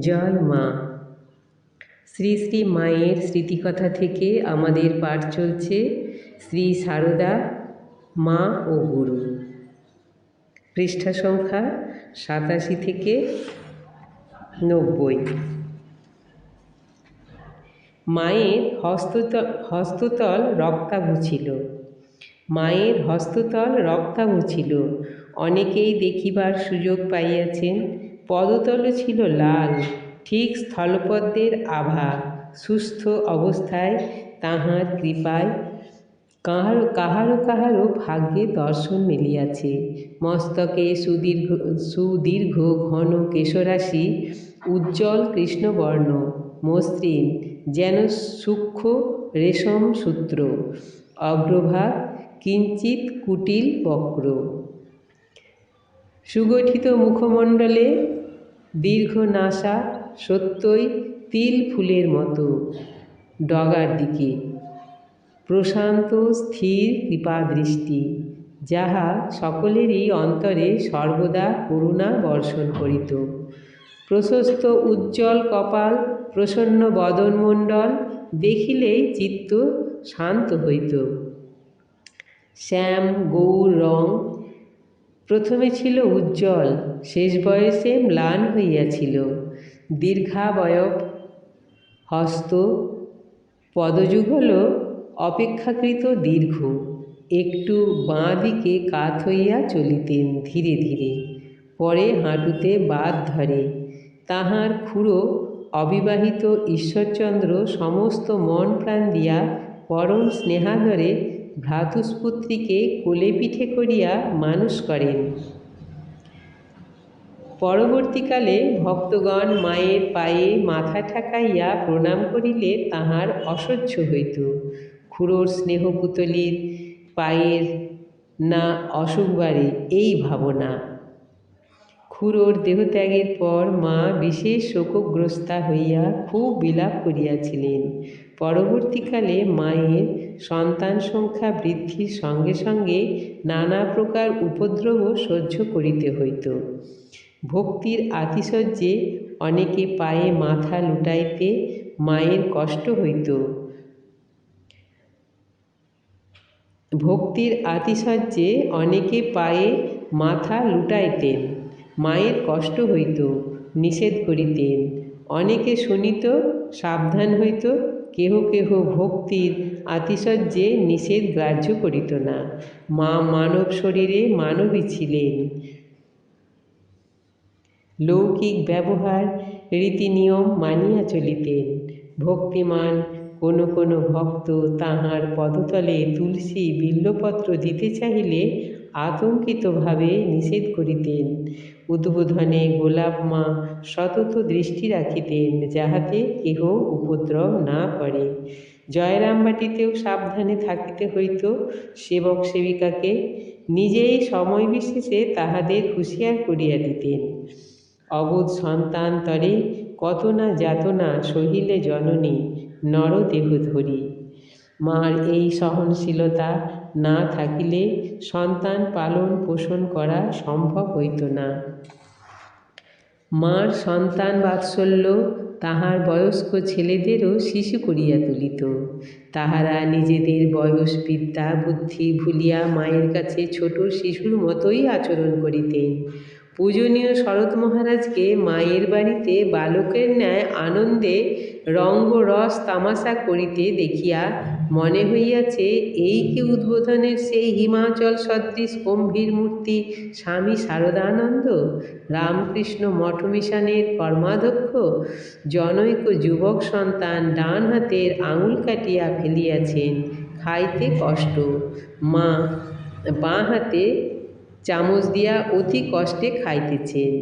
জয় মা। শ্রী শ্রী মায়ের স্মৃতিকথা থেকে আমাদের পাঠ চলছে শ্রী সারদা, মা ও গুরু। পৃষ্ঠা সংখ্যা সাতাশি থেকে নব্বই। মায়ের হস্ততল হস্ততল রক্তাভ ছিল। মায়ের হস্ততল রক্তাভ ছিল। অনেকেই দেখিবার সুযোগ পাইয়াছেন পদতলও ছিল লাল, ঠিক স্থলপদ্মের আভা। সুস্থ অবস্থায় তাহার কৃপায় কাহারো কাহারো কাহারো ভাগ্যে দর্শন মিলিয়াছে। মস্তকে সুদীর্ঘ সুদীর্ঘ ঘন কেশরাশি, উজ্জ্বল কৃষ্ণবর্ণ, মসৃণ, যেন সূক্ষ্ম রেশম সূত্র অগ্রভাগ কিঞ্চিত কুটিল বক্র। সুগঠিত মুখমণ্ডলে দীর্ঘ নাসা সত্যই তিল ফুলের মতো। ডগার দিকে। প্রশান্ত স্থির কৃপাদৃষ্টি যাহা সকলেরই অন্তরে সর্বদা করুণা বর্ষণ করিত। প্রশস্ত উজ্জ্বল কপাল, প্রসন্ন বদনমণ্ডল, দেখিলেই চিত্ত শান্ত হইত। শ্যাম, গৌর, রং প্রথমে ছিল উজ্জ্বল, শেষ বয়সে ম্লান হইয়াছিল। দীর্ঘাবয়ব, হস্ত পদযুগল অপেক্ষাকৃত দীর্ঘ। একটু বাঁ দিকে কাত হইয়া চলিতেন ধীরে ধীরে, পরে হাঁটুতে বাদ ধরে। তাহার খুঁড়ো অবিবাহিত ঈশ্বরচন্দ্র সমস্ত মন প্রাণ দিয়া পরম স্নেহাদরে ভ্রাতুস্পুত্রীকে কোলে পিঠে করিয়া মানুষ করেন। পরবর্তীকালে ভক্তগণ মায়ের পায়ে মাথা ঠেকাইয়া প্রণাম করিলে তাহার অসহ্য হইত। খুড়োর স্নেহপুতলির পায়ের না অসুখবারে এই ভাবনা। খুড়োর দেহত্যাগের পর মা বিশেষ শোকগ্রস্তা হইয়া খুব বিলাপ করিয়াছিলেন। পরবর্তীকালে মায়ের সন্তান সংখ্যা বৃদ্ধির সঙ্গে সঙ্গে নানা প্রকার উপদ্রব সহ্য করিতে হইত। ভক্তির আতিশয্যে অনেকে পায়ে মাথা লুটাইতে মায়ের কষ্ট হইত। ভক্তির আতিশয্যে অনেকে পায়ে মাথা লুটাইতেন, মায়ের কষ্ট হইত, নিষেধ করিতেন। অনেকে শুনিত, সাবধান হইত কেহ কেহ ভক্তির আতিশয্যে নিষেধ গ্রাহ্য করিত না। মা মানব শরীরে মানবী ছিলেন। লৌকিক ব্যবহার রীতিনিয়ম মানিয়া চলিতেন। ভক্তিমান কোনো কোনো ভক্ত তাহার পদতলে তুলসী বিল্লপত্র দিতে চাহিলে আতঙ্কিতভাবে নিষেধ করিতেন। উদ্বোধনে গোলাপ মা সতত দৃষ্টি রাখিতেন, যাহাতে কেহ উপদ্রব না করে। জয়রামবাটিতেও সাবধানে থাকিতে হইত, সেবক সেবিকাকে নিজেই সময় বিশেষে তাহাদের হুঁশিয়ার করিয়া দিতেন। অবোধ সন্তান্তরে কত না যাতনা সহিলে জননী নরদেহ ধরি। মার এই সহনশীলতা না থাকিলে সন্তান পালন পোষণ করা সম্ভব হইত না। মার সন্তান বাৎসল্য, তাহার বয়স্ক ছেলেদেরও শিশু করিয়া তুলিত। তাহারা নিজেদের বয়স, বিদ্যা, বুদ্ধি ভুলিয়া মায়ের কাছে ছোট শিশুর মতোই আচরণ করিতেন। পূজনীয় শরৎ মহারাজকে মায়ের বাড়িতে বালকের ন্যায় আনন্দে রঙ্গরস তামাশা করিতে দেখিয়া মনে হইয়াছে, এই কি উদ্বোধনের সেই হিমাচল সদৃশ গম্ভীর মূর্তি স্বামী শারদানন্দ? রামকৃষ্ণ মঠ মিশনের কর্মাধ্যক্ষ? জনৈক যুবক সন্তান ডান হাতের আঙুল কাটিয়া ফেলিয়াছেন, খাইতে কষ্ট। মা বাঁ হাতে চামচ দিয়া অতি কষ্টে খাইতেছেন।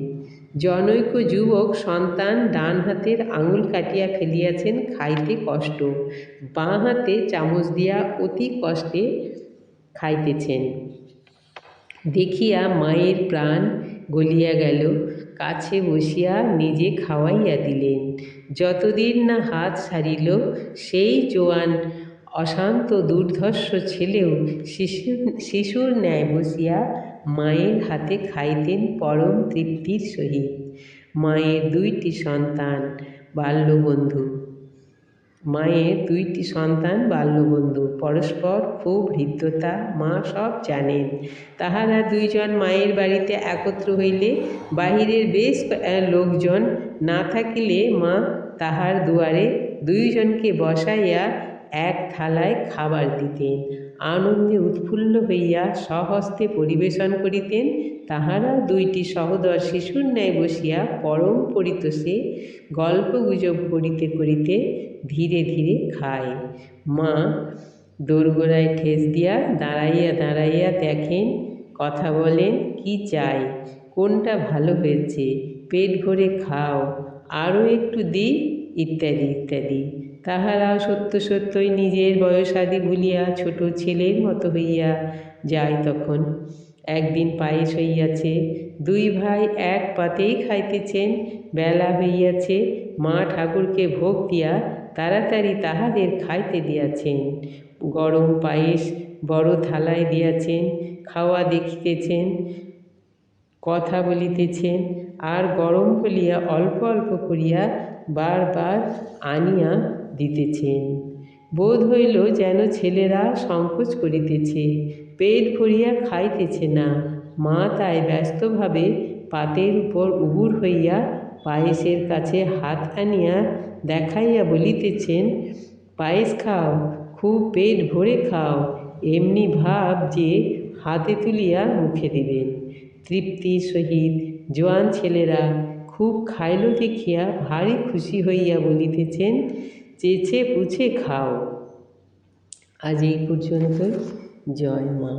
জনৈক যুবক সন্তান ডান হাতের আঙুল কাটিয়া ফেলিয়াছেন, খাইতে কষ্ট। বাঁ হাতে চামচ দিয়া অতি কষ্টে খাইতেছেন। দেখিয়া মায়ের প্রাণ গলিয়া গেল, কাছে বসিয়া নিজে খাওয়াইয়া দিলেন। যতদিন না হাত সারিল, সেই জোয়ান অশান্ত দুর্ধর্ষ ছেলেও শিশু শিশুর ন্যায় বসিয়া মায়ের হাতে খাইতেন পরম তৃপ্তির সহিত। মায়ের দুইটি সন্তান, বাল্যবন্ধু। মায়ের দুইটি সন্তান, বাল্যবন্ধু। পরস্পর খুব হৃদ্যতা, মা সব জানেন। তাহারা দুইজন মায়ের বাড়িতে একত্র হইলে বাহিরের বেশ লোকজন না থাকিলে মা তাহার দুয়ারে দুইজনকে বসাইয়া এক থালায় খাবার দিতেন। আনন্দে উৎফুল্ল হইয়া স্বহস্তে পরিবেশন করিতেন। তাহারাও দুইটি সহোদর শিশুর ন্যায় বসিয়া পরম পরিতোষে গল্প গুজব করিতে করিতে ধীরে ধীরে খায়। মা দোরগোড়ায় ঠেস দিয়া দাঁড়াইয়া দাঁড়াইয়া দেখেন, কথা বলেন, কি চাই? কোনটা ভালো হয়েছে? পেট ভরে খাও আরও একটু দিই ইত্যাদি ইত্যাদি। তাহারাও সত্য সত্যই নিজের বয়সাদি ভুলিয়া ছোট ছেলের মতো হইয়া যায় তখন। একদিন পায়েস হইয়াছে, দুই ভাই এক পাতেই খাইতেছেন, বেলা হইয়াছে, মা ঠাকুরকে ভোগ দিয়া তাড়াতাড়ি তাহাদের খাইতে দিয়াছেন। গরম পায়েস বড় থালায় দিয়াছেন, খাওয়া দেখিতেছেন, কথা বলিতেছেন, আর গরম বলিয়া অল্প অল্প করিয়া বারবার আনিয়া দিতেছেন। বোধ হইল যেন ছেলেরা সংকোচ করিতেছে, পেট ভরিয়া খাইতেছে না। মা তাই ব্যস্তভাবে পাতের উপর উবুর হইয়া পায়েসের কাছে হাত আনিয়া দেখাইয়া বলিতেছেন, পায়েস খাও, খুব পেট ভরে খাও। এমনি ভাব যে হাতে তুলিয়া মুখে দিবেন। তৃপ্তির সহিত জোয়ান ছেলেরা খুব খাইল দেখিয়া ভারী খুশি হইয়া বলিতেছেন চেছে পুছে খাও। আজ এই পর্যন্ত জয় মা।